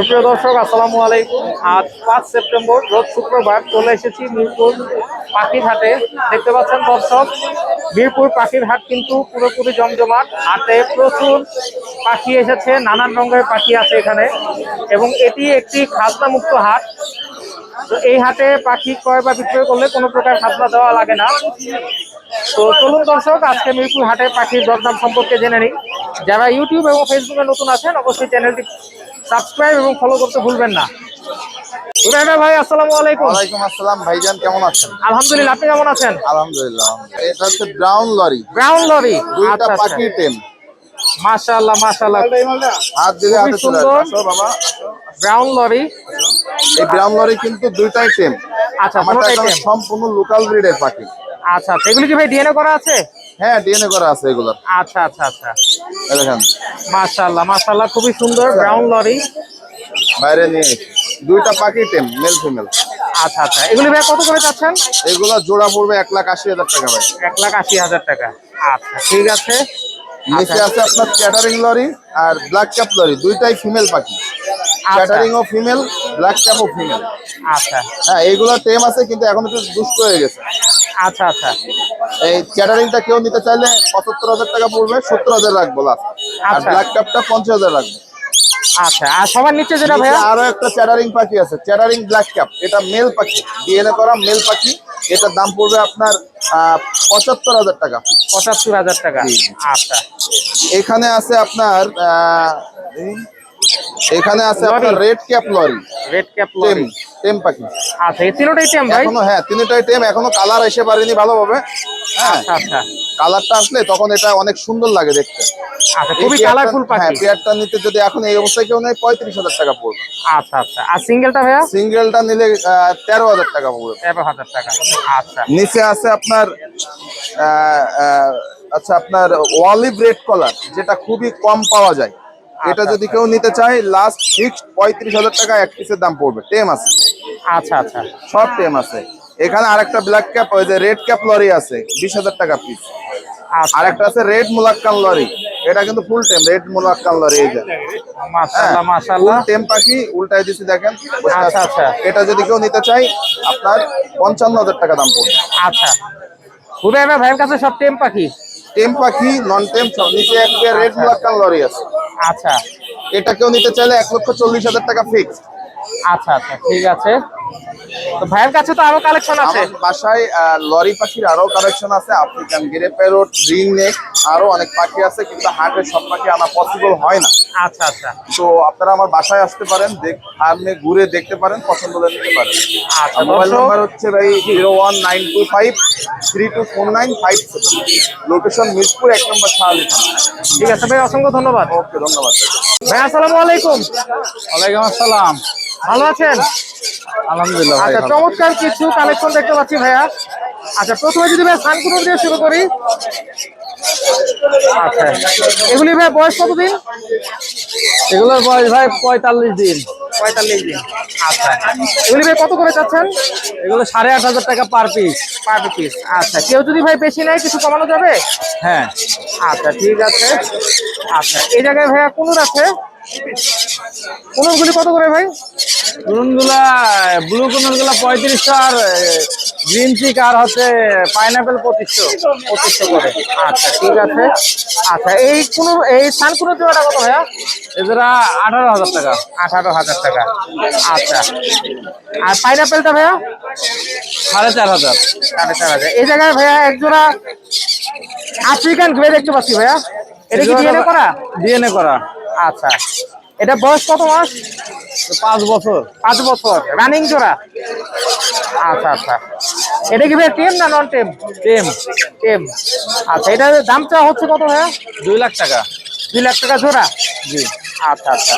সুপ্রিয় দর্শক, আসসালামু আলাইকুম। আজ পাঁচ সেপ্টেম্বর, রোজ শুক্রবার চলে এসেছি মিরপুর পাখির হাটে দেখতে পাচ্ছেন দর্শক, মিরপুর পাখির হাট কিন্তু পুরোপুরি জমজমাট। হাটে প্রচুর পাখি এসেছে, নানান রঙের পাখি আছে এখানে। এবং এটি একটি খাজনা মুক্ত হাট। তো এই হাটে পাখি ক্রয় বা বিক্রয় করলে কোনো প্রকার খাজনা দেওয়া লাগে না। তো চলুন দর্শক, আজকে মিরপুর হাটে পাখির দরদাম সম্পর্কে জেনে নিই। যারা ইউটিউব এবং ফেসবুকে নতুন আছেন, অবশ্যই চ্যানেলটি সাবস্ক্রাইব এবং ফলো করতে ভুলবেন না। ভাই আসসালামু আলাইকুম। ওয়ালাইকুম আসসালাম ভাইজান কেমন আছেন? আলহামদুলিল্লাহ আপনি কেমন আছেন? আলহামদুলিল্লাহ এটা হচ্ছে ব্রাউন লরি ব্রাউন লরি দুইটা আচ্ছা আচ্ছা। পাখি টেম মাশাআল্লাহ মাশাআল্লাহ। হাত দিলে হাতে চলে সুন্দর। আসো বাবা ব্রাউন লরি এই ব্রাউন লরি কিন্তু দুইটাই টেম আচ্ছা। সম্পূর্ণ লোকাল ব্রিডের পাখি। আচ্ছা আচ্ছা। এগুলি কি ভাই ডিএনএ করা আছে? হ্যাঁ ডিএনএ করা আছে এগুলোর আচ্ছা আচ্ছা আচ্ছা। দেখেন। মাশাআল্লাহ মাশাআল্লাহ খুবই সুন্দর ব্রাউন লরি। বাইরে নিয়ে দুইটা পাখি টেম মেল ফিমেল আচ্ছা আচ্ছা। এগুলি ভাই কত করে চাচ্ছেন এগুলো জোড়া পড়বে এক লাখ আশি হাজার টাকা ভাই। এক লাখ আশি হাজার টাকা। আচ্ছা ঠিক আছে। নিচে আছে আপনার ক্যাটারিং লরি আর ব্ল্যাক ক্যাপ লরি দুইটাই ফিমেল পাখি। ক্যাটারিং ও ফিমেল ব্ল্যাক ক্যাপ ও ফিমেল আচ্ছা। হ্যাঁ এইগুলো টেম আছে কিন্তু এখন একটু দুষ্ট হয়ে গেছে। আচ্ছা আচ্ছা। এই ক্যাটারিংটা কেউ নিতে চাইলে পঁচাত্তর হাজার টাকা পড়বে সত্তর হাজার রাখব লাস্ট আর আচ্ছা। ব্ল্যাক কাপটা পঞ্চাশ হাজার রাখব। আচ্ছা আর সবার নিচে যেটা ভাইয়া? আরও একটা চ্যাটারিং পাখি আছে চ্যাটারিং ব্ল্যাক ক্যাপ এটা মেল পাখি ডিএনএ করা মেল পাখি। এটার দাম পড়বে আপনার পঁচাত্তর হাজার টাকা। পঁচাত্তর হাজার টাকা। আচ্ছা। এখানে আছে আপনার আহ, এখানে আছে আপনার red cap lory. Red cap lory. Tame পাখি। আচ্ছা এই তিনটাই টেম ভাই? এখনও হ্যাঁ তিনটাই টেম এখনও কালার এসে পারেনি ভালোভাবে। হ্যাঁ আচ্ছা আচ্ছা। কালারটা আসলে তখন এটা অনেক সুন্দর লাগে দেখতে। আচ্ছা খুবই কালারফুল হ্যাঁ পাখি। পেয়ারটা নিতে যদি এখন এই অবস্থায় কেউ নেয় পঁয়ত্রিশ হাজার টাকা পড়বে। আচ্ছা আচ্ছা। আর সিঙ্গেলটা ভাইয়া? সিঙ্গেলটা নিলে তেরো হাজার টাকা পড়বে। তেরো হাজার টাকা। আচ্ছা। নিচে আছে আপনার আচ্ছা আপনার অলিভ রেড কলার যেটা খুবই কম পাওয়া যায়। এটা আচ্ছা, যদি কেউ নিতে চায় লাস্ট ফিক্সড পঁয়ত্রিশ হাজার টাকা এক পিসের দাম পড়বে। টেম আছে। আচ্ছা আচ্ছা। সব টেম আছে। এখানে আরেকটা ব্ল্যাক ক্যাপ ওই যে রেড ক্যাপ লরি আছে বিশ হাজার টাকা পিস আচ্ছা। আরেকটা আছে রেড মুলাক্কান লরি এটা কিন্তু ফুল টেম রেড মুলাক্কান লরি এই যে। মাশাআল্লাহ মাশাআল্লাহ। টেম পাখি উল্টাই দিছি দেখেন। আচ্ছা, আচ্ছা। এটা যদি কেউ নিতে চাই আপনার পঞ্চান্ন হাজার টাকা দাম পড়বে। আচ্ছা। হুদাইবা ভাইয়ের কাছে সব টেম পাখি? টেম পাখি নন টেম নিচে একটা রেড মুলাক্কান লরি আছে। আচ্ছা। এটা কেউ নিতে চাইলে এক লক্ষ চল্লিশ হাজার টাকা ফিক্সড আচ্ছা আচ্ছা ঠিক আছে। ভাইয়ের কাছে তো আরও কালেকশন আছে। বাসায় আহ, লরি পাখির আরও কালেকশন আছে আফ্রিকান গিরে প্যারোট রিং নেক আরও অনেক পাখি আছে কিন্তু হাটে সব পাখি আনা পসিবল হয় না। আচ্ছা আচ্ছা। তো আপনারা আমার বাসায় আসতে পারেন ফার্মে ঘুরে দেখতে পারেন পছন্দ করে নিতে পারেন। আচ্ছা, মোবাইল নাম্বার হচ্ছে ভাই zero one nine two five three two four nine five seven location Mirpur এক নম্বর শাহালি ঠিক আছে ভাই অসংখ্য ধন্যবাদ। ওকে ধন্যবাদ। ভাই আসসালামু আলাইকুম। ওয়ালাইকুম আসসালাম। ভালো আছেন? আলহামদুলিল্লাহ আচ্ছা চমৎকার কিছু কালেকশন দেখতে পাচ্ছি ভাইয়া। আচ্ছা প্রথমে যদি ভাই সানকুনো দিয়ে শুরু করি। আচ্ছা। এগুলি ভাই বয়স কতদিন? এগুলোর বয়স ভাই পঁয়তাল্লিশ দিন। পঁয়তাল্লিশ দিন। আচ্ছা। এগুলি ভাই কত করে চাচ্ছেন? এগুলো সাড়ে আট হাজার টাকা পার পিস পার পিস আচ্ছা কেউ যদি ভাই বেশি নেয় কিছু কমানো যাবে? হ্যাঁ। আচ্ছা ঠিক আছে। আচ্ছা এই জায়গায় ভাইয়া কুনুর আছে। কুনুরগুলি কত করে ভাই? গুলা ব্লু কোনরগুলা পঁয়ত্রিশশো আর গ্রিন চিক আর হচ্ছে পাইনাপেল পঁচিশশো পঁচিশশো করে। আচ্ছা ঠিক আছে। আচ্ছা এই কুনুর এই সান কুনুর জোড়াটা কত ভাইয়া? এছাড়া আঠারো হাজার টাকা। আঠারো হাজার টাকা। আচ্ছা। আর পাইনাপেলটা ভাইয়া? সাড়ে চার হাজার। সাড়ে চার হাজার। এই জায়গায় ভাইয়া এক জোড়া আফ্রিকান গ্রে দেখতে পাচ্ছি ভাইয়া। এটা কি ডিএনএ করা? ডিএনএ করা। আচ্ছা। এটা বয়স কত মাস? পাঁচ বছর। পাঁচ বছর। রানিং জোড়া? আচ্ছা আচ্ছা। এটা কি ভাইয়া টেম না নন টেম টেম টেম আচ্ছা এটার দামটা হচ্ছে কত ভাইয়া? দুই লাখ টাকা। দুই লাখ টাকা জোড়া? জি। আচ্ছা আচ্ছা।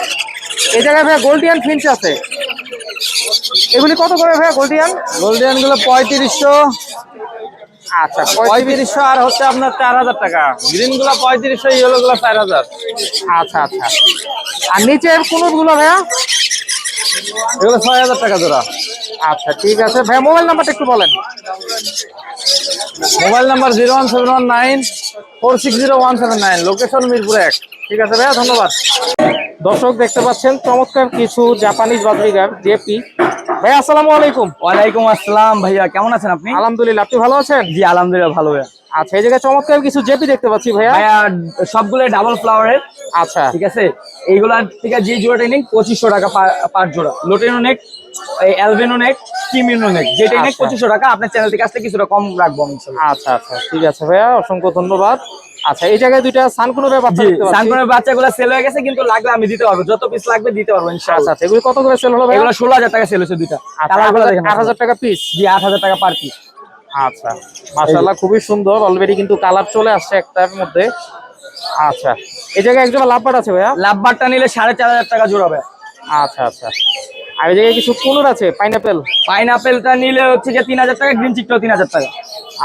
এই জায়গায় ভাইয়া গোল্ডিয়ান ফিঞ্চ আছে। এগুলি কত করে ভাইয়া গোল্ডিয়ান গোল্ডিয়ানগুলো পঁয়ত্রিশশো। আচ্ছা পঁয়ত্রিশশো আর হচ্ছে আপনার চার হাজার টাকা। গ্রিনগুলো পঁয়ত্রিশশো ইয়েলো গুলো চার হাজার। আচ্ছা আচ্ছা। আর ভাইয়া? এগুলো ছয় হাজার টাকা জোড়া। আচ্ছা ঠিক আছে। ভাইয়া মোবাইল নাম্বারটা একটু বলেন। Mobile number zero one seven one nine four six zero one seven nine location Mirpur এক। ঠিক আছে ভাইয়া ধন্যবাদ। দর্শক দেখতে পাচ্ছেন চমৎকার কিছু জাপানিজ বাজরিগার জেপি। ভাই আসসালামু আলাইকুম। ওয়ালাইকুম আসসালাম ভাইয়া কেমন আছেন আপনি? আলহামদুলিল্লাহ আপনি ভালো আছেন? জি আলহামদুলিল্লাহ ভালো ভাইয়া। আচ্ছা এই জায়গায় চমৎকার কিছু জেপি দেখতে পাচ্ছি ভাইয়া। ভাইয়া সবগুলো ডাবল ফ্লাওয়ারের আচ্ছা। ঠিক আছে? এইগুলার থেকে যে জোড়াটা নিক পঁচিশশো টাকা পার জোড়া। লোটেনো নেক অ্যালবেনো নেক কিমিনো নেক যেটা নেক আচ্ছা। পঁচিশশো টাকা আপনার চ্যানেল থেকে আসলে কিছুটা কম রাখব আমি আচ্ছা আচ্ছা ঠিক আছে ভাইয়া অসংখ্য ধন্যবাদ। আচ্ছা এই জায়গায় দুইটা সানকুনোরের বাচ্চা জি দেখতে পাচ্ছি। সানকনের বাচ্চাগুলো সেল হয়ে গেছে কিন্তু লাগলে আমি দিতে পারব। যত পিস লাগবে দিতে পারব আচ্ছা ইনশাআল্লাহ। আচ্ছা এগুলো কত করে সেল হলো ভাই এগুলো ষোলো হাজার টাকা সেল হয়েছে দুইটা। কালারগুলো দেখেন আট হাজার টাকা পিস জি আট হাজার টাকা পার পিস আচ্ছা মাশাআল্লাহ খুবই সুন্দর। অলরেডি কিন্তু কালার চলে আসছে একটার মধ্যে। আচ্ছা এই জায়গায় একজন লাভবার আছে ভাইয়া? লাভবারটা নিলে সাড়ে চার হাজার টাকা জোড়াবে আচ্ছা আচ্ছা। আর এই জায়গায় কিছু কুনুর আছে? পাইনাপেল পাইনাপেলটা নিলে হচ্ছে যে তিন হাজার টাকা গ্রিন চিকটাও তিন হাজার টাকা।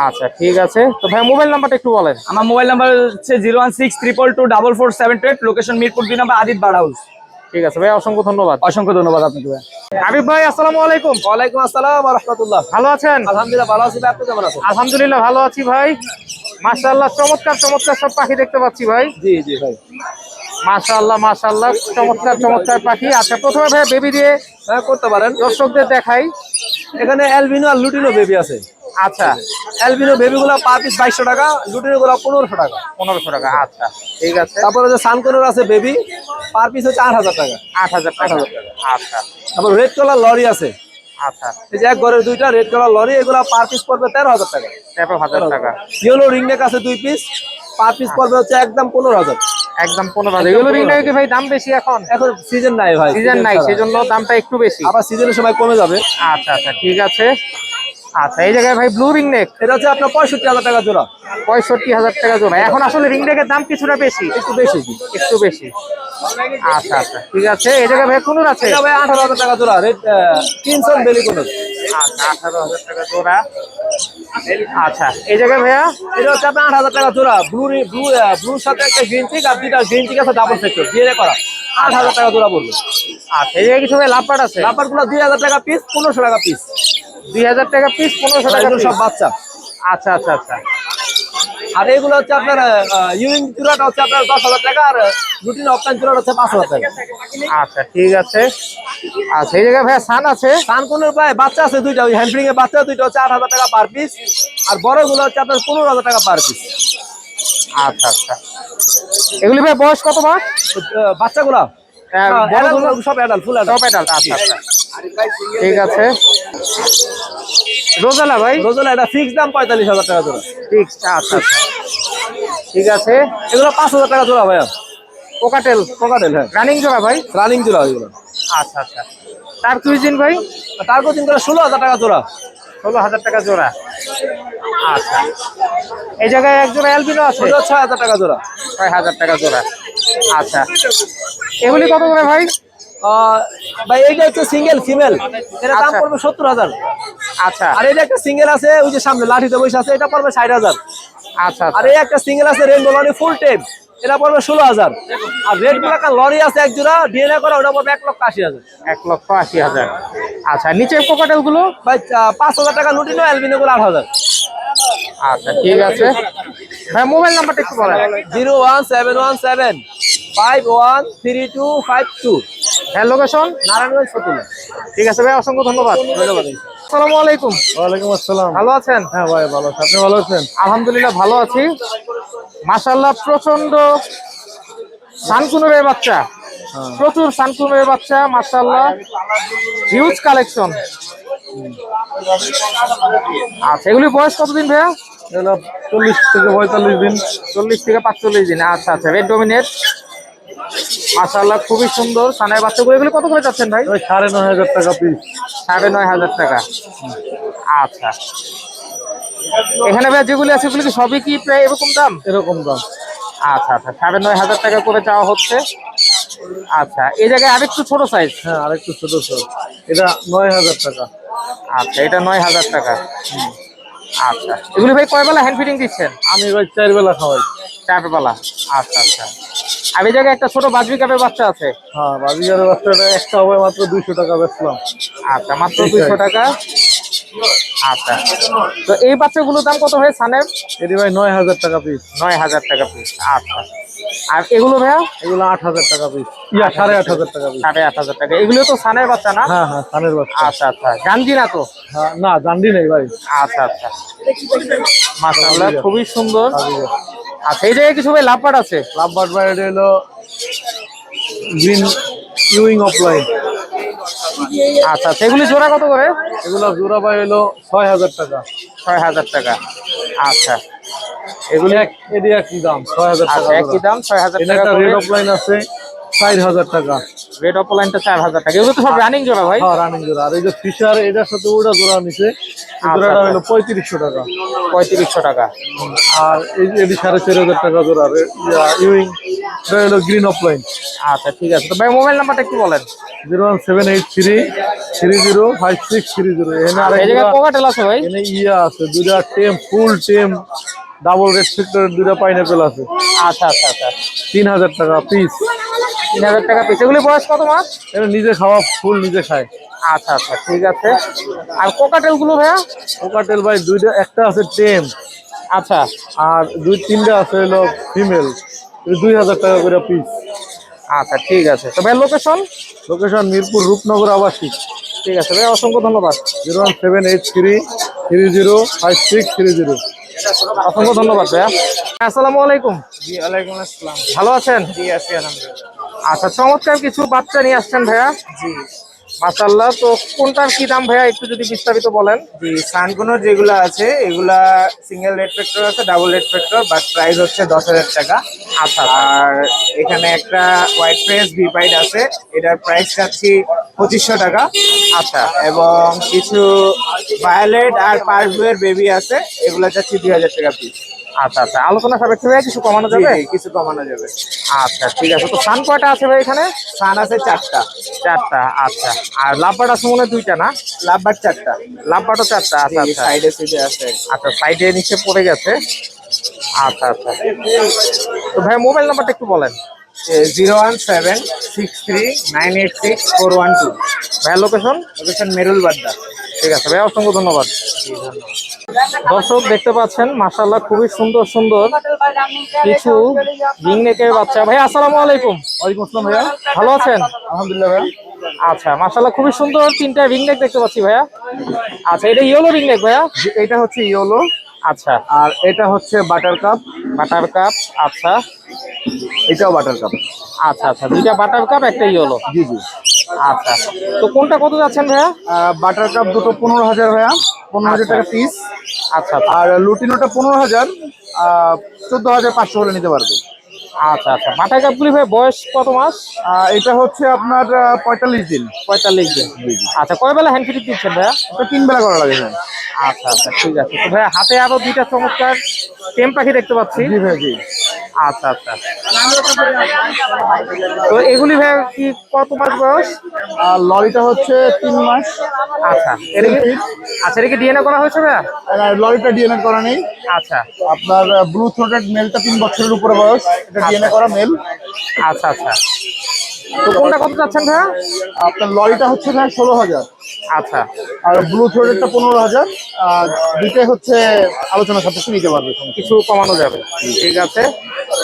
আচ্ছা ঠিক আছে। তো ভাই মোবাইল নাম্বারটা একটু বলেন। আমার মোবাইল নাম্বার হচ্ছে zero one six triple two double four seven two eight location Mirpur দুই নাম্বার আদিত বার হাউস ঠিক আছে ভাই অসংখ্য ধন্যবাদ। অসংখ্য ধন্যবাদ আপনাকে ভাই। হাবিব ভাই আসসালামু আলাইকুম। ওয়ালাইকুম আসসালাম রহমতুল্লাহ। ভালো আছেন? আলহামদুলিল্লাহ ভালো আছি ভাই, আপনি কেমন আছেন? আলহামদুলিল্লাহ ভালো আছি ভাই। মাশাআল্লাহ চমৎকার চমৎকার সব পাখি দেখতে পাচ্ছি ভাই। জি জি ভাই। মাশাআল্লাহ মাশাআল্লাহ। চমৎকার চমৎকার পাখি। আচ্ছা প্রথমে ভাই বেবি দিয়ে হ্যাঁ করতে পারেন। দর্শকদের দেখাই। এখানে অ্যালবিনো আর লুটিনো বেবি আছে। আচ্ছা। অ্যালবিনো বেবিগুলো পার পিস বাইশশো টাকা লুটিনো গুলো পনেরোশো টাকা। পনেরোশো টাকা আচ্ছা ঠিক আছে। তারপরে যে সানকোনোর আছে বেবি পার পিস হচ্ছে আট হাজার টাকা। আট হাজার টাকা আচ্ছা। তারপর রেড কালার লরি আছে। আচ্ছা। এই যে এক ঘরের দুইটা রেড কালার লরি এগুলো পার পিস পড়বে তেরো হাজার টাকা। তেরো হাজার টাকা। ইয়েলো রিংনেক আছে দুই পিস পার পিস পড়বে হচ্ছে একদম পনেরো হাজার। একদম পনেরো হাজার এগুলো রিং কি ভাই? দাম বেশি এখন? এখন সিজন নাই ভাই সিজন নাই। সেজন্য দামটা একটু বেশি। আবার সিজনের সময় কমে যাবে। আচ্ছা আচ্ছা ঠিক আছে। আচ্ছা এই জায়গায় ভাই ব্লু রিং নেক এটা হচ্ছে আপনার পঁয়ষট্টি হাজার টাকা জোড়া। পঁয়ষট্টি হাজার টাকা জোড়া। এখন আসলে রিং নেকের দাম কিছুটা বেশি। একটু বেশি। একটু বেশি। আচ্ছা আচ্ছা ঠিক আছে। এই জায়গায় ভাই কোন আছে? ভাই আঠারো হাজার টাকা জোড়া। রেড তিনশন বেলি আচ্ছা আঠারো হাজার টাকা জোড়া। আচ্ছা এই জায়গায় ভাইয়া? এটা হচ্ছে আপনার আট হাজার টাকা জোড়া। ব্লু ব্লু ব্লুর সাথে একটা গ্রিন চিক আর দুইটা গ্রিন আছে ডাবল সেক্টর দিয়ে করা। আট হাজার টাকা জোড়া পড়বে আচ্ছা এই জায়গায় কিছু ভাই লাভপাট আছে? গুলো দুই হাজার টাকা পিস পনেরোশো টাকা পিস দুই হাজার টাকা পিস পনেরোশো টাকা সব বাচ্চা। আচ্ছা আচ্ছা আচ্ছা। আর এগুলো হচ্ছে আপনার ইউরিন চূড়াটা হচ্ছে আপনার দশ হাজার টাকা আর রুটিন অপটাইন চূড়াটা হচ্ছে পাঁচ হাজার টাকা। আচ্ছা ঠিক আছে। আচ্ছা এই জায়গায় ভাইয়া সান আছে? সানকোনের প্রায় বাচ্চা আছে দুইটা ওই হ্যান্ড্রিং এর বাচ্চা দুইটা হচ্ছে আট হাজার টাকা পার পিস আর বড়গুলো হচ্ছে আপনার পনেরো হাজার টাকা পার পিস আচ্ছা আচ্ছা। এগুলি ভাই বয়স কত মাস বাচ্চাগুলা? হ্যাঁ, সব অ্যাডাল্ট ফুল সব অ্যাডাল্ট আচ্ছা আচ্ছা। ঠিক আছে। রোজালা ভাই? রোজলা এটা ফিক্স দাম পঁয়তাল্লিশ হাজার টাকা জোড়া। ঠিক আচ্ছা আচ্ছা। ঠিক আছে। এগুলো পাঁচ হাজার টাকা জোড়া ভাইয়া। কোকাটেল কোকাটেল হ্যাঁ। রানিং জোড়া ভাই। রানিং জোড়া এগুলো আচ্ছা আচ্ছা। তার কুইজিন ভাই? টার্গো তিন করে ষোলো হাজার টাকা জোড়া। ষোলো হাজার টাকা জোড়া। আচ্ছা। এই জায়গায় এক জোড়া অ্যালবিনো আছে? ছয় হাজার টাকা জোড়া। ছয় হাজার টাকা জোড়া। আচ্ছা। এগুলি কত করে ভাই? ভাই এইটা হচ্ছে সিঙ্গেল ফিমেল এটা দাম আচ্ছা। পড়বে সত্তর হাজার। আচ্ছা। আর এটা একটা সিঙ্গেল আছে ওই যে সামনে লাঠিতে বসে আছে এটা পড়বে ষাট হাজার। আচ্ছা আর আচ্ছা এই একটা সিঙ্গেল আছে রেনবো লরি ফুল টেপ এটা পড়বে ষোলো হাজার। আর রেড ব্ল্যাক লরি আছে এক জোড়া ডিএনএ করা ওটা পড়বে এক লক্ষ আশি হাজার। এক লক্ষ আশি হাজার। আচ্ছা নিচের কোকাটেলগুলো ভাই পাঁচ হাজার টাকা লুটিনো অ্যালবিনো গুলো আট হাজার। আচ্ছা ঠিক আছে। ভাই মোবাইল নাম্বারটা একটু বলেন। Zero one seven one seven five one three two five two. হ্যাঁ লোকেশন নারায়ণগঞ্জ ফতুল্লা ঠিক আছে ভাই অসংখ্য ধন্যবাদ। ধন্যবাদ। আসসালামু আলাইকুম। ওয়ালাইকুম আসসালাম। ভালো আছেন? হ্যাঁ ভাই ভালো আছি। আপনি ভালো আছেন? আলহামদুলিল্লাহ ভালো আছি। মাশাল্লাহ প্রচণ্ড সানকুনুরের বাচ্চা। প্রচুর সানকুনুরের বাচ্চা মাশাল্লাহ হিউজ কালেকশন আচ্ছা এগুলি বয়স কতদিন ভাইয়া? চল্লিশ থেকে পঁয়তাল্লিশ দিন। চল্লিশ থেকে পাঁচচল্লিশ দিন। আচ্ছা আচ্ছা রেড ডোমিনেট মাশাল্লাহ খুবই সুন্দর। সানের বাচ্চাগুলো এগুলি কত করে যাচ্ছেন ভাই? ওই সাড়ে নয় হাজার টাকা পিস সাড়ে নয় হাজার টাকা। আচ্ছা। এখানে ভাই যেগুলি আছে সেগুলি কি সবই কি প্রায় এরকম দাম? এরকম দাম। আচ্ছা আচ্ছা। সাড়ে নয় হাজার টাকা করে চাওয়া হচ্ছে। আচ্ছা এই জায়গায় আরেকটু ছোট সাইজ হ্যাঁ আরেকটু ছোট ছোট এটা নয় হাজার টাকা। আচ্ছা এটা নয় হাজার টাকা। আচ্ছা। এগুলি ভাই কয় বেলা হ্যান্ড ফিটিং দিচ্ছেন? আমি ভাই চার বেলা খাওয়াই। চার বেলা আচ্ছা আচ্ছা। আর এই জায়গায় একটা ছোট বাজবি কাপের বাচ্চা আছে। হ্যাঁ বাজিগারের বাচ্চাটা একটা হবে মাত্র দুইশো টাকা বেচলাম। আচ্ছা মাত্র দুইশো টাকা। আচ্ছা তো এই বাচ্চাগুলোর দাম কত হয় সানের? এটি ভাই নয় হাজার টাকা পিস নয় হাজার টাকা পিস আচ্ছা। আর এগুলো ভাইয়া? এগুলো আট হাজার টাকা পিস ইয়া সাড়ে আট হাজার টাকা পিস সাড়ে আট হাজার টাকা। এগুলো তো সানের বাচ্চা না? হ্যাঁ হ্যাঁ কানের বাচ্চা। আচ্ছা আচ্ছা। গাঞ্জি না তো? হ্যাঁ, না জানডি নেই ভাই। আচ্ছা আচ্ছা। মাশাআল্লাহ খুবই সুন্দর। আচ্ছা এই জায়গায় কিছু ভাই লাভবাট আছে? লাভবার্ড ভাই এটা হলো গ্রিন ইউইং অফলাইন আচ্ছা আচ্ছা। এগুলি জোড়া কত করে? এগুলো জোড়া ভাই হলো ছয় হাজার টাকা। ছয় হাজার টাকা। আচ্ছা। এগুলি এক এটি একই দাম ছয় হাজার আচ্ছা টাকা একই দাম ছয় হাজার এটা টাকা রেড অফলাইন আছে চার হাজার টাকা। রেড অপলাইনটা চার হাজার টাকা। এগুলো তো সব রানিং জোড়া ভাই। হ্যাঁ রানিং জোড়া। আর এই যে ফিশার এটার সাথে ওটা জোড়া নিছে। আচ্ছা, জোড়াটা আচ্ছা। হলো পঁয়ত্রিশশো টাকা। পঁয়ত্রিশশো টাকা। আর এই যে এটি সাড়ে চার হাজার টাকা জোড়া ইউইং এটা হলো গ্রিন অফলাইন আচ্ছা ঠিক আছে। তো ভাই মোবাইল নাম্বারটা একটু বলেন। Zero one seven eight three three zero five six three zero. এখানে আর এই জায়গায় কোকাটেল আছে ভাই। এখানে ইয়া আছে দুইটা টেম ফুল টেম। ডাবল রেড ফিক্টরের দুইটা পাইনাপেল আছে। আচ্ছা আচ্ছা আচ্ছা। তিন হাজার টাকা পিস তিন হাজার টাকা পিস এগুলি বয়স কত মাস এটা নিজে খাওয়া ফুল নিজে খায়। আচ্ছা আচ্ছা ঠিক আছে। আর কোকাটেলগুলো ভাইয়া? কোকাটেল ভাই দুইটা একটা আছে টেম আচ্ছা। আর দুই তিনটা আছে হলো ফিমেল দুই হাজার টাকা করে পিস আচ্ছা ঠিক আছে। তো ভাই লোকেশন লোকেশন মিরপুর রূপনগর আবাসিক। ঠিক আছে ভাই অসংখ্য ধন্যবাদ। Zero one seven eight three three zero five six three zero অসংখ্য ধন্যবাদ ভাইয়া। আসসালামু আলাইকুম। জি ওয়ালাইকুম আসসালাম। ভালো আছেন? জি আছি আলহামদুলিল্লাহ। আচ্ছা চমৎকার কিছু বাচ্চা নিয়ে আসছেন ভাইয়া। জি। মাশাল্লাহ তো কোনটার কি দাম ভাইয়া একটু যদি বিস্তারিত বলেন? জি সানগুনোর যেগুলো আছে এগুলা সিঙ্গেল রেড ফ্যাক্টর আছে double red factor but price হচ্ছে দশ হাজার টাকা। আচ্ছা আর এখানে একটা হোয়াইট ফেস ভিপাইড আছে এটার প্রাইস চাচ্ছি পঁচিশশো টাকা। আচ্ছা। এবং কিছু ভায়োলেট আর পার্সবুয়ের বেবি আছে এগুলো চাচ্ছি দুই হাজার টাকা পিস আচ্ছা আচ্ছা। আলোচনা সাপেক্ষে ভাইয়া কিছু কমানো যাবে? কিছু কমানো যাবে। আচ্ছা ঠিক আছে। তো সান কয়টা আছে ভাই এখানে? সান আছে চারটা। চারটা আচ্ছা। আর লাভবাট আছে মনে দুইটা না? লাভবার চারটা। লাভবাটও চারটা আচ্ছা আচ্ছা। সাইডে সাইডে আছে। আচ্ছা সাইডে নিচে পড়ে গেছে। আচ্ছা আচ্ছা। তো ভাই মোবাইল নাম্বারটা একটু বলেন। Zero one seven six three nine eight six four one two. ভাইয়ের লোকেশন লোকেশন মেরুল বাড্ডা ঠিক আছে ভাই অসংখ্য ধন্যবাদ। দর্শক দেখতে পাচ্ছেন মাশাল্লাহ খুবই সুন্দর সুন্দর কিছু রিংনেকের বাচ্চা। ভাই আসসালামু আলাইকুম। ওয়ালাইকুম আসসালাম ভাইয়া। ভালো আছেন? আলহামদুলিল্লাহ ভাইয়া। আচ্ছা মাশাল্লাহ খুবই সুন্দর তিনটা রিং রিংনেক দেখতে পাচ্ছি ভাইয়া। আচ্ছা এটা ইয়েলো রিংনেক ভাইয়া? এটা হচ্ছে ইয়েলো। আচ্ছা। আর এটা হচ্ছে বাটার কাপ। বাটার কাপ আচ্ছা। এটাও বাটার কাপ। আচ্ছা আচ্ছা দুইটা বাটার কাপ একটা ইয়েলো। জি জি। আচ্ছা। তো কোনটা কত যাচ্ছেন ভাইয়া? বাটার কাপ দুটো পনেরো হাজার ভাইয়া পনেরো হাজার। টাকা পিস আচ্ছা আচ্ছা। আর লুটিনোটা পনেরো হাজার চোদ্দ হাজার পাঁচশো হলে নিতে পারবে। আচ্ছা আচ্ছা। বাটার কাপগুলি ভাই বয়স কত মাস? এটা হচ্ছে আপনার পঁয়তাল্লিশ দিন। পঁয়তাল্লিশ দিন। আচ্ছা কয় বেলা হ্যান্ড ফিটিং দিচ্ছেন ভাইয়া? তিন বেলা করা লাগে হ্যাঁ আচ্ছা আচ্ছা ঠিক আছে। তো ভাইয়া হাতে আরও দুইটা চমৎকার টেম পাখি দেখতে পাচ্ছি। জি ভাই জি। আচ্ছা আচ্ছা। তো এগুলি ভাই কি কত মাস বয়স? আর লরিটা হচ্ছে তিন মাস। আচ্ছা এটা কি আচ্ছা এটা কি ডিএনএ করা হয়েছে ভাই লরিটা ডিএনএ করা নেই। আচ্ছা। আপনার ব্লু থ্রোটেড মেলটা তিন বছরের উপরে বয়স। এটা ডিএনএ করা মেল আচ্ছা আচ্ছা। তো কোনটা কত যাচ্ছেন ভাইয়া? আপনার লরিটা হচ্ছে ভাই ষোলো হাজার। আচ্ছা। আর ব্লু থ্রোটেডটা পনেরো হাজার। আর দুইটাই হচ্ছে আলোচনা সাপেক্ষে নিতে পারবে কিছু কমানো যাবে। ঠিক আছে।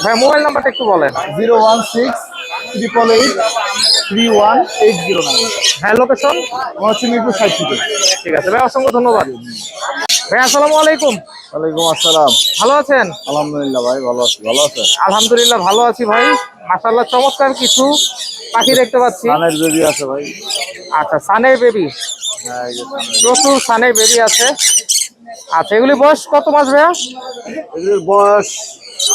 ভাইয়া মোবাইল নাম্বারটা একটু বলেন। Zero one six triple eight three one eight zero nine. হ্যাঁ লোকেশন? আমার হচ্ছে মিরপুর সাইড থেকে ঠিক আছে। ভাই অসংখ্য ধন্যবাদ। ভাই আসসালামু আলাইকুম। ওয়ালাইকুম আসসালাম। ভালো আছেন? আলহামদুলিল্লাহ ভাই ভালো আছি ভালো আছেন? আলহামদুলিল্লাহ ভালো আছি ভাই। মাশাল্লাহ চমৎকার কিছু পাখি দেখতে পাচ্ছি। বেবি আছে ভাই। আচ্ছা সানের বেবি হ্যাঁ। প্রচুর সানের বেবি আছে। আচ্ছা এগুলি বয়স কত মাস ভাইয়া? এগুলোর বয়স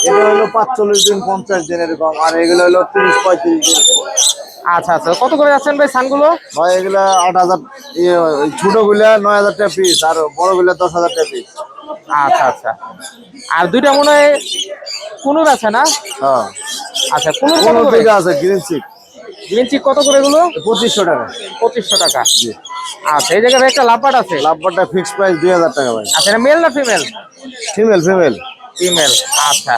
এটা হলো পাঁচচল্লিশ দিন পঞ্চাশ দিন এরকম আর এগুলো হলো তিরিশ পঁয়ত্রিশ দিন। আচ্ছা আচ্ছা কত করে যাচ্ছেন ভাই সানগুলো? ভাই এগুলো আট হাজার ইয়ে ছোটগুলা নয় হাজার টাকা পিস আর বড়গুলা দশ হাজার টাকা পিস আচ্ছা আচ্ছা আর দুইটা মনে হয় কুনুর আছে না? হ্যাঁ। আচ্ছা কুনুর কত পনেরো আছে গ্রিন চিক গ্রিন চিক কত করে এগুলো? পঁচিশশো টাকা। পঁচিশশো টাকা। আচ্ছা এই জায়গায় একটা লাভবাট আছে? লাভবারটা ফিক্সড প্রাইস দুই হাজার টাকা ভাই। আচ্ছা এটা মেল না ফিমেল ফিমেল ফিমেল ফিমেল আচ্ছা।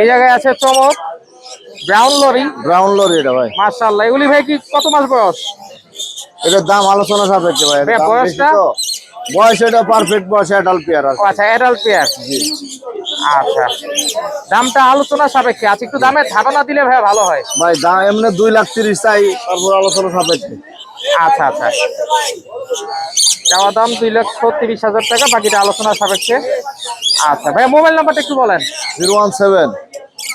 এই জায়গায় আছে চমক ব্রাউন লরি ব্রাউন লরি এটা ভাই। মাশাআল্লাহ এগুলি ভাই কি কত মাস বয়স? এটার দাম আলোচনা সাপেক্ষে ভাই বয়সটা? বয়স এটা পারফেক্ট বয়স অ্যাডাল্ট পেয়ার আছে। আচ্ছা অ্যাডাল্ট পেয়ার জি। আচ্ছা। দামটা আলোচনা সাপেক্ষে আচ্ছা একটু দামের ধারণা দিলে ভাইয়া ভালো হয়। ভাই দাম এমনি দুই লাখ তিরিশ চাই তারপর আলোচনা সাপেক্ষে। আচ্ছা আচ্ছা। চাওয়া দাম দুই লক্ষ তিরিশ হাজার টাকা বাকিটা আলোচনা সাপেক্ষে। আচ্ছা ভাইয়া মোবাইল নাম্বারটা একটু বলেন। Zero one seven.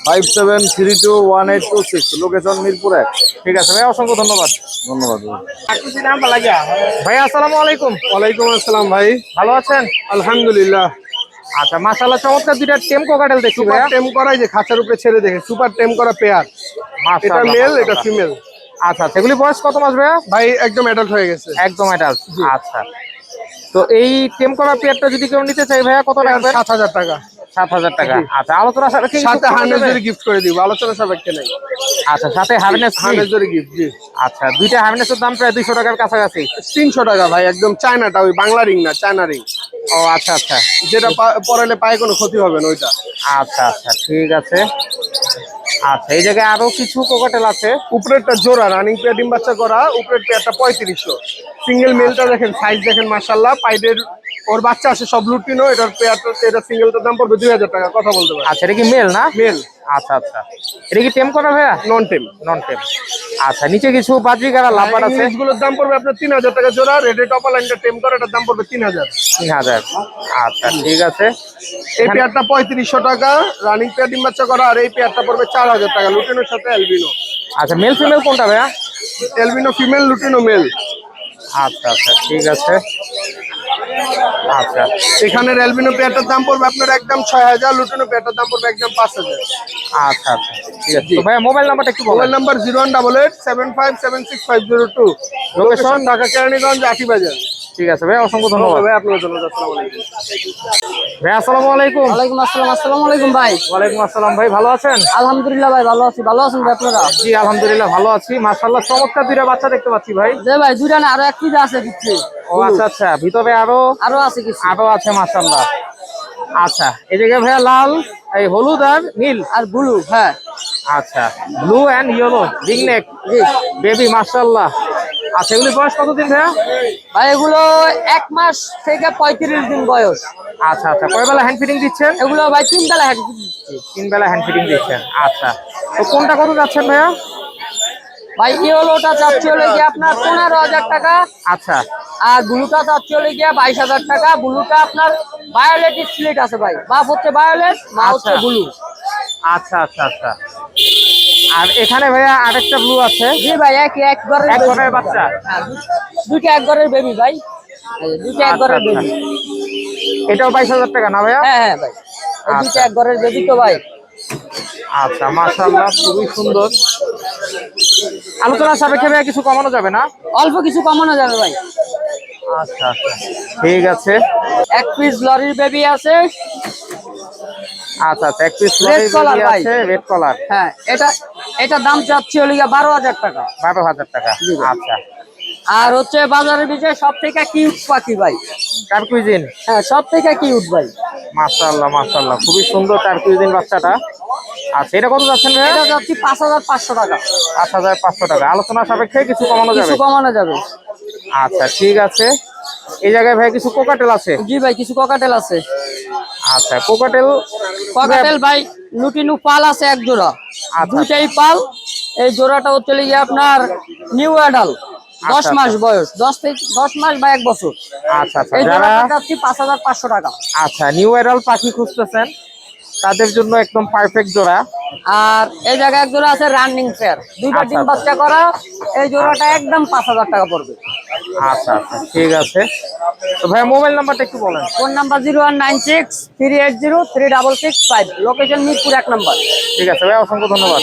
Five seven three two one eight two six location Mirpur এক। ঠিক আছে ভাইয়া অসংখ্য ধন্যবাদ। ধন্যবাদ। ভাইয়া আসসালামু আলাইকুম। ওয়ালাইকুম আসসালাম ভাই। ভালো আছেন? আলহামদুলিল্লাহ। আচ্ছা মাশাআল্লাহ চমৎকার দুইটা টেম কোকাটেল সুপার ভাইয়া। টেম করা যে খাঁচার উপরে ছেড়ে দেখে সুপার টেম করা পেয়ার এটা মেল এটা ফিমেল আচ্ছা আচ্ছা এগুলি বয়স কত মাস ভাইয়া? ভাই একদম অ্যাডাল্ট হয়ে গেছে। একদম এটা আচ্ছা। তো এই টেম করা পেয়ারটা যদি কেউ নিতে চাই ভাইয়া কত রাখবেন সাত হাজার টাকা। সাত হাজার টাকা। আচ্ছা আলোচনা সাপেক্ষে সাথে হার্নেস যাবে? গিফট করে দিব আলোচনা সাপেক্ষে নাই। আচ্ছা সাথে হার্নেস হার্নেস জরি গিফট জি। আচ্ছা দুইটা হার্নেসের দাম প্রায় দুইশো টাকার কাছাকাছি। তিনশো টাকা ভাই একদম চায়নাটা ওই বাংলা রিং না চায়না রিং ও আচ্ছা আচ্ছা। যেটা পরালে পায়ে কোনো ক্ষতি হবে না ওইটা। আচ্ছা আচ্ছা ঠিক আছে। আচ্ছা এই জায়গায় আরও কিছু কোকাটেল আছে? উপরেরটা জোড়া রানিং পেয়ার ডিম বাচ্চা করা উপরের পেয়ারটা পঁয়ত্রিশশো। সিঙ্গেল মেলটা দেখেন সাইজ দেখেন মার্শাল্লাহ পাইডের ওর বাচ্চা আছে সব লুটিনো এটার পেয়ারটা এটা সিঙ্গেলটার দাম পড়বে দুই হাজার টাকা কথা বলতে পারে। আচ্ছা এটা কি মেল না? মেল আচ্ছা আচ্ছা। এটা কি টেম করা ভাইয়া? নন টেম নন টেম আচ্ছা নিচে কিছু বাজরিকার আর লাভবার আছে? গুলোর দাম পড়বে আপনার তিন হাজার টাকা জোড়া রেডে টপ লাইনটা টেম করা এটার দাম পড়বে তিন হাজার। তিন হাজার। আচ্ছা ঠিক আছে। এই পেয়ারটা পঁয়ত্রিশশো টাকা রানিং পেয়ার ডিম বাচ্চা করা আর এই পেয়ারটা পড়বে চার হাজার টাকা লুটিনোর সাথে অ্যালবিনো আচ্ছা মেল ফিমেল কোনটা ভাইয়া? অ্যালবিনো ফিমেল লুটিনো মেল আচ্ছা আচ্ছা ঠিক আছে। আচ্ছা। এখানের অ্যালবিনো পেয়ারটার দাম পড়বে আপনার একদম ছয় হাজার লুটিনো পেয়ারটার দাম পড়বে একদম পাঁচ হাজার। আচ্ছা আচ্ছা। ঠিক আছে। তো ভাইয়া মোবাইল নাম্বারটা একটু mobile number zero one double eight seven five seven six five zero two location Dhaka Keraniganj Ati Bazar ঠিক আছে ভাই অসংখ্য ধন্যবাদ। ভাই আপনার জন্য আসসালামু আলাইকুম ভাই আসসালামু আলাইকুম। ওয়ালাইকুম আসসালাম আসসালামু আলাইকুম ভাই। ওয়ালাইকুম আসসালাম ভাই ভালো আছেন? আলহামদুলিল্লাহ ভাই ভালো আছি। ভালো আছেন ভাই আপনারা? জি আলহামদুলিল্লাহ ভালো আছি। মাশাআল্লাহ চমৎকার দুইটা বাচ্চা দেখতে পাচ্ছি ভাই। যে ভাই দুইটা না আরও এক পিস আছে দিচ্ছি। ও আচ্ছা আচ্ছা। ভিতরে আরও আরও আছে কিছু। আরও আছে মাশাআল্লাহ। আচ্ছা এই জায়গায় ভাইয়া লাল এই হলুদ আর নীল? আর ব্লু হ্যাঁ। আচ্ছা blue and yellow ring neck baby মাশাআল্লাহ। আচ্ছা এগুলি বয়স কতদিন ভাইয়া? ভাই এগুলো এক মাস থেকে পঁয়ত্রিশ দিন বয়স। আচ্ছা আচ্ছা কয় বেলা হ্যান্ড ফিটিং দিচ্ছেন? এগুলো ভাই তিন বেলা হ্যান্ড ফিটিং দিচ্ছি। তিন বেলা হ্যান্ড ফিটিং দিচ্ছেন আচ্ছা। তো কোনটা কত যাচ্ছেন ভাইয়া? ভাই ইয়েলোটা চাচ্ছি হলে গিয়ে আপনার পনেরো হাজার টাকা। আচ্ছা। আর ব্লুটা চাচ্ছি হলে গিয়ে বাইশ হাজার টাকা। ব্লুটা আপনার বায়োলেট স্প্লিট আছে ভাই। বাপ হচ্ছে বায়োলেট মা হচ্ছে আচ্ছা। ব্লু আচ্ছা আচ্ছা আচ্ছা। আর এখানে ভাইয়া আরেকটা ব্লু আছে। জি ভাই এক এক ঘরের এক ঘরের বাচ্চা? দুইটা এক ঘরের বেবি ভাই। দুইটা এক আচ্ছা, ঘরের আচ্ছা। বেবি এটাও বাইশ হাজার টাকা না ভাইয়া? হ্যাঁ হ্যাঁ ভাই। দুইটা আচ্ছা। এক ঘরের বেবি তো ভাই। আচ্ছা মাশাআল্লাহ খুবই সুন্দর। আলোচনা সাপেক্ষে ভাইয়া কিছু কমানো যাবে না? অল্প কিছু কমানো যাবে ভাই। আচ্ছা আচ্ছা। ঠিক আছে। এক পিস লরির বেবি আছে। আচ্ছা আচ্ছা এক পিস collar ভাই। আছে রেড কলার হ্যাঁ এটা এটা দাম চাচ্ছি হলে গিয়ে বারো হাজার টাকা। বারো হাজার টাকা। আচ্ছা। আর হচ্ছে বাজারের বিষয়ে সব থেকে কিউট পাখি ভাই। টার্কুইজিন হ্যাঁ সব থেকে কিউট ভাই। মাশাআল্লাহ মাশাআল্লাহ। খুবই সুন্দর টার্কুইজিন বাচ্চাটা। আচ্ছা এটা কত যাচ্ছেন এটা যাচ্ছি পাঁচ হাজার পাঁচশো টাকা। পাঁচ হাজার পাঁচশো টাকা। আলোচনা সাপেক্ষে কিছু কমানো যাবে? কিছু কমানো যাবে। আচ্ছা ঠিক আছে। এই জায়গায় ভাই কিছু কোকাটেল আছে? জি ভাই কিছু কোকাটেল আছে। আচ্ছা কোকাটেল কোকাটেল ভাই লুটিনু পাল আছে এক জোড়া। আচ্ছা। দুইটাই পাল। এই জোড়াটা হচ্ছে গিয়ে আপনার নিউ অ্যাডাল দশ আচ্ছা, মাস বয়স। দশ থেকে দশ মাস বা এক বছর। আচ্ছা আচ্ছা। পাঁচ হাজার পাঁচশো টাকা। আচ্ছা নিউ এরাল পাখি খুঁজতেছেন। তাদের জন্য একদম পারফেক্ট জোড়া। আর এই জায়গায় এক জোড়া আছে রানিং ফেয়ার দুইটা আচ্ছা, ডিম আচ্ছা। বাচ্চা করা এই জোড়াটা একদম পাঁচ হাজার টাকা পড়বে। আচ্ছা আচ্ছা ঠিক আছে। তো ভাই মোবাইল নাম্বারটা একটু বলেন। Phone number zero one nine six three eight zero three double six five. Location Mirpur এক নাম্বার। ঠিক আছে ভাই অসংখ্য ধন্যবাদ।